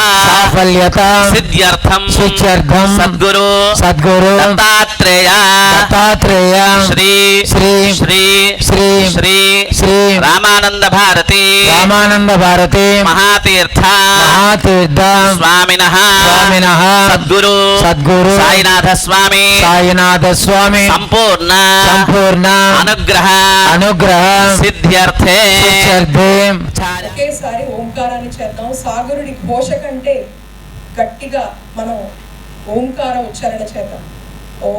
Bye. Bye. సాఫల్యత. సిద్ధ్యర్థం. సిద్ధ్యర్థం. సద్గురు. సద్గురు. దత్తాత్రేయ. దత్తాత్రేయ. శ్రీ. శ్రీ. శ్రీ. శ్రీ. శ్రీ. శ్రీ. రామానంద భారతి. రామానంద భారతి. మహాతీర్థ. మహాతీర్థ. స్వామిన. స్వామిన. సద్గురు. సద్గురు. సాయినాథ స్వామి సాయినాథ స్వామి సంపూర్ణ. సంపూర్ణ. అనుగ్రహ. అనుగ్రహ. సిద్ధ్యర్థే. సిద్ధ్యర్థే. ఒకేసారి ఓంకారాన్ని చేద్దాం. సాగరుడి ఘోష కంటే గట్టిగా మనం ఓంకార ఉచ్చారణ చేద్దాం. ఓ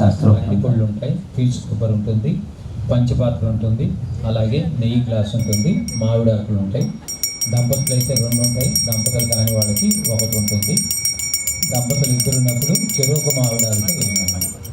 బొట్టు శాస్త్రం ఉంటాయి. పీచు కొబ్బరి ఉంటుంది పంచపాత్ర ఉంటుంది అలాగే నెయ్యి గ్లాస్ ఉంటుంది మామిడి ఆకులు ఉంటాయి. దంపతులు అయితే రెండు ఉంటాయి. దంపతులు కాని వాళ్ళకి ఒకటి ఉంటుంది. దంపతులు ఇద్దరు ఉన్నప్పుడు ఒక మామిడి ఆకులు వేయాలి.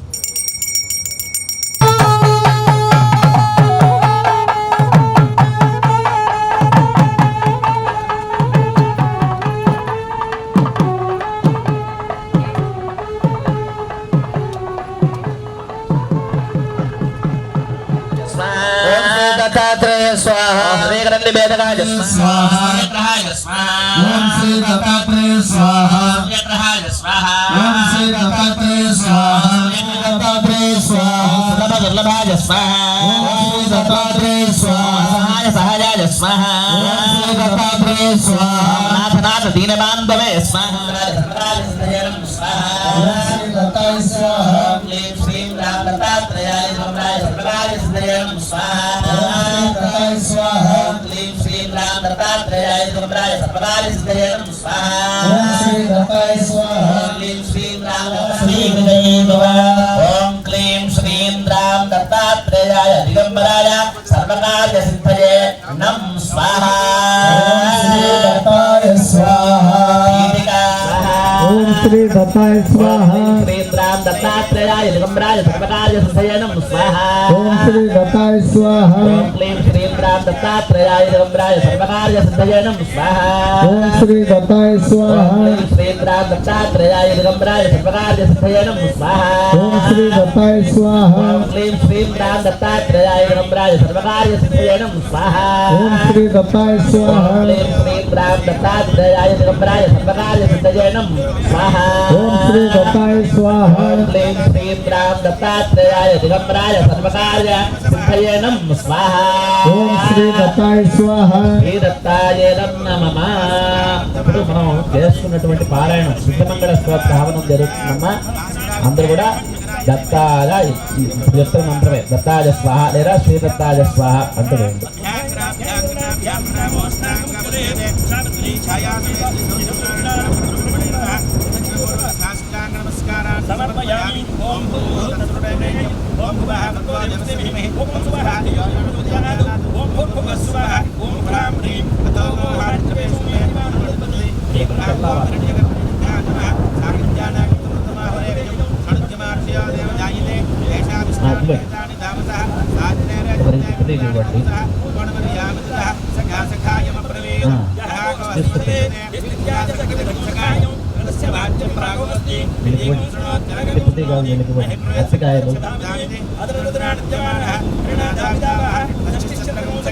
శ్రీకరండి భేదగాజ స్వాహ. ఓం శ్రీ దత్తాత్రేయ స్వాహ ఓం శ్రీ దత్తాత్రేయ స్వాహ దత్తాత్రేయ స్వాహ దుర్లభాజ స్వాహ ఓం శ్రీ దత్తాత్రేయ స్వాహ సహాయ సహాయాజ స్వాహ ఓం శ్రీ దత్తాత్రేయ స్వాహ నాథనాథ దీనబాంధవే స్వాహ ఓం శ్రీ దత్తాయ స్వాహ శ్రీం రామ దత్తాత్రేయాయ బ్రహ్మాయ సర్వకార్య సిద్ధయే నమః. స్వాహ ఓం శ్రీ దత్తాయ స్వాహ. క్లీం శ్రీం రామ శ్రీ ఓం క్లీం శ్రీం రామ దత్తాత్రేయాయ దిగంబరాయ సర్వకార్య సిద్ధయే నమః. స్వాహ. ఓం శ్రీ దత్తాయ స్వాహ. గీతికా ఓం శ్రీ దత్తాయ స్వాహ. శ్రీం రామ దత్తాత్రేయాయ దిగంబరాయ సర్వకార్య సిద్ధయే నమః స్వాహ. ఓం శ్రీ దత్తాయ స్వాహ. ఓం క్లీం శ్రీం రామ దత్తాత్రేయాయ దిగంబరాయ సర్వకార్య సిద్ధయే నమః స్వాహ. ఓం శ్రీ దత్తాయ స్వాహ. ఓం శ్రీం రామ దత్తాత్రేయాయ దిగంబరాయ సర్వకార్య సిద్ధయే నమః స్వాహ. ఓం శ్రీ దత్తాయ స్వాహ. ఓం క్లీం శ్రీం రామ దత్తాత్రేయాయ దిగంబరాయ సర్వకార్య సిద్ధయే నమః స్వాహ. ఓం శ్రీ దత్తాయ స్వాహ. ఓం క్లీం శ్రీం రామ దత్తాత్రేయాయ దిగంబరాయ సర్వకార్య సిద్ధయే నమః స్వాహ ఓం శ్రీ దత్తాయ స్వాహ ఓం క్లీం దిగంబరాయ సర్వకార్య సిద్ధయే నమః. స్వాహ ఓం శ్రీ దత్తాయ స్వాహ శ్రీ దత్తాయ నమః ఇప్పుడు మనం చేసుకున్నటువంటి పారాయణం సిద్ధమంగళ స్తోత్ర హవనం జరుగుతుందమ్మా. అందరూ కూడా దత్తాయ చెప్తున్న మంత్రమే దత్తాయ స్వాహ లేదా శ్రీ దత్తాయ స్వాహ అంటూ వేయండి. ఓం భూతస్సుదేవి ఓం భువః భగవతి ఓం సువః ఓం భూర్భువః స్వః ఓం హ్రాం హ్రీం తతో మోహార్చవేష్మే అచ్చకాయలు ఓం శ్రీ దత్తాత్రేయ స్వాహ ఓం శ్రీ దత్తాత్రేయ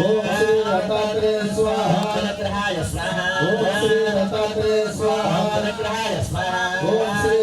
ఓం శ్రీ దత్తాత్రేయ స్వాహ ఓం శ్రీ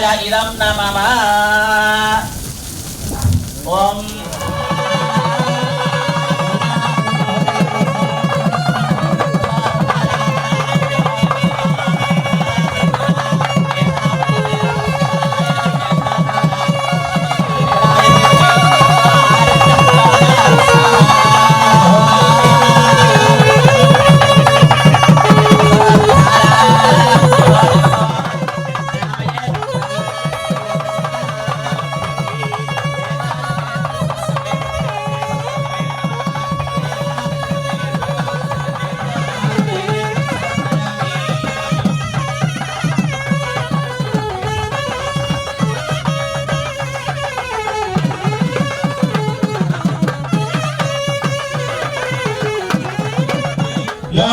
నివృత్తిరస్తు తథాస్తు మళ్ళీ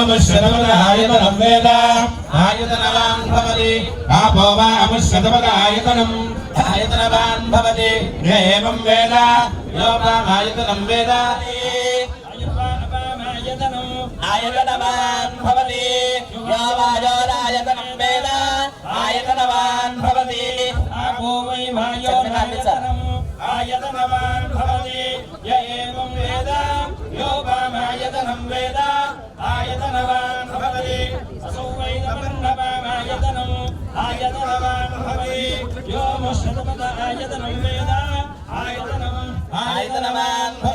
వ్యోమశ్వతమదాయతనం వేద ఆయతనవాన్ భవతి ఆపో వా అముష్కతమదాయతనం ఆయతనవాన్ భవతి ఏవం వేద యో వామాయతనం వేద ఆయతనవాన్ భవతి యో వాయోరాయతనం వేద ఆయతనవాన్ భవతి ఆపో వై వాయోరాయతనం ఆయతనవాన్ ఆయతనవాన్ భవతి యో ముష్కతమద ఆయతనం వేద ఆయతనం ఆయతనవాన్ భవతి